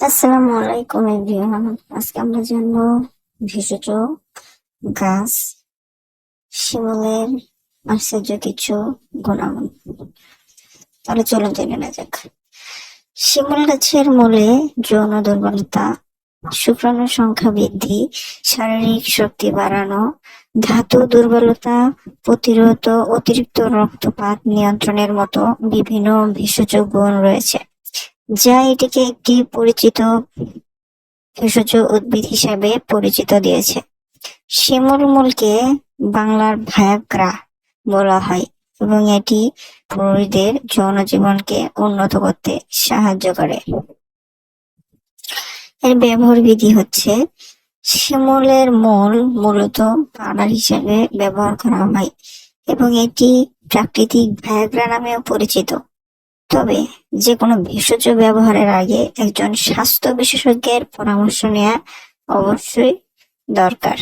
আসসালামু আলাইকুম এভরিওয়ান। আজকে আমরা জানব ভেষজ, গাছ, শিমুলের আশ্চর্য কিছু গুণাগুণ। তাহলে চলুন জেনে না যাক। শিমুল গাছের মূলে যৌন দুর্বলতা, শুক্রাণু সংখ্যা বৃদ্ধি, শারীরিক শক্তি বাড়ানো, ধাতু দুর্বলতা, প্রতিরোধ অতিরিক্ত রক্তপাত নিয়ন্ত্রণের মতো বিভিন্ন ভেষজ গুণ রয়েছে। যা এটিকে একটি পরিচিত ভেষজ উদ্ভিদ হিসাবে পরিচিত দিয়েছে। শিমুল মূলকে বাংলার ভায়াগ্রা বলা হয় এবং এটি পুরুষদের জনজীবনকে উন্নত করতে সাহায্য করে। এর ব্যবহার বিধি হচ্ছে, শিমুলের মূল মূলত পাউডার হিসেবে ব্যবহার করা হয় এবং এটি প্রাকৃতিক ভায়াগ্রা নামেও পরিচিত। তবে যে কোনো ভেষজ ব্যবহারের আগে একজন স্বাস্থ্য বিশেষজ্ঞের পরামর্শ নেওয়া অবশ্যই দরকার।